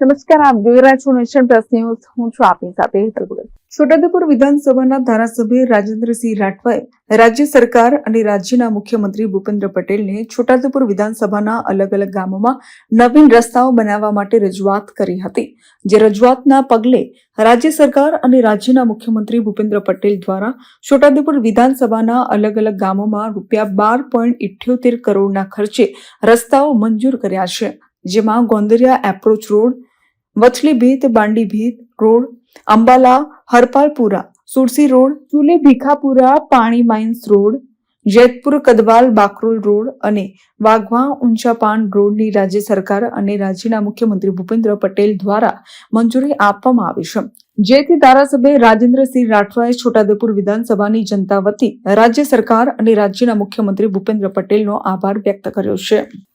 નમસ્કાર, આપ જોઈ રહ્યા છો નેશન પ્લસ ન્યૂઝ. હું છું આપની સાથે હેતલ ભગત. છોટાઉદેપુર વિધાનસભાના ધારાસભ્ય રાજેન્દ્રસિંહ રાઠવાએ રાજ્ય સરકાર અને રાજ્યના મુખ્યમંત્રી ભૂપેન્દ્ર પટેલને છોટાઉદેપુર વિધાનસભાના અલગ અલગ ગામોમાં નવીન રસ્તાઓ બનાવવા માટે રજૂઆત કરી હતી. જે રજૂઆતના પગલે રાજ્ય સરકાર અને રાજ્યના મુખ્યમંત્રી ભૂપેન્દ્ર પટેલ દ્વારા છોટાઉદેપુર વિધાનસભાના અલગ અલગ ગામોમાં રૂપિયા બાર પોઈન્ટ ઇઠ્યોતેર કરોડના ખર્ચે રસ્તાઓ મંજૂર કર્યા છે. જેમાં Gondariya approach road Vathali Bhit, Bandi Bhit road, Ambala, Harpalpura, Sursi road, ચુલે Bhikhapura, Pani mines road, Jetpur, Kadwal, Bakrol road અને વાઘવા, ઊંચાપાન રોડની રાજ્ય સરકાર અને રાજ્યના મુખ્યમંત્રી ભૂપેન્દ્ર પટેલ દ્વારા મંજૂરી આપવામાં આવી છે. જેથી ધારાસભ્ય રાજેન્દ્રસિંહ રાઠવાએ છોટાઉદેપુર વિધાનસભાની જનતા વતી રાજ્ય સરકાર અને રાજ્યના મુખ્યમંત્રી ભૂપેન્દ્ર પટેલનો આભાર વ્યક્ત કર્યો છે.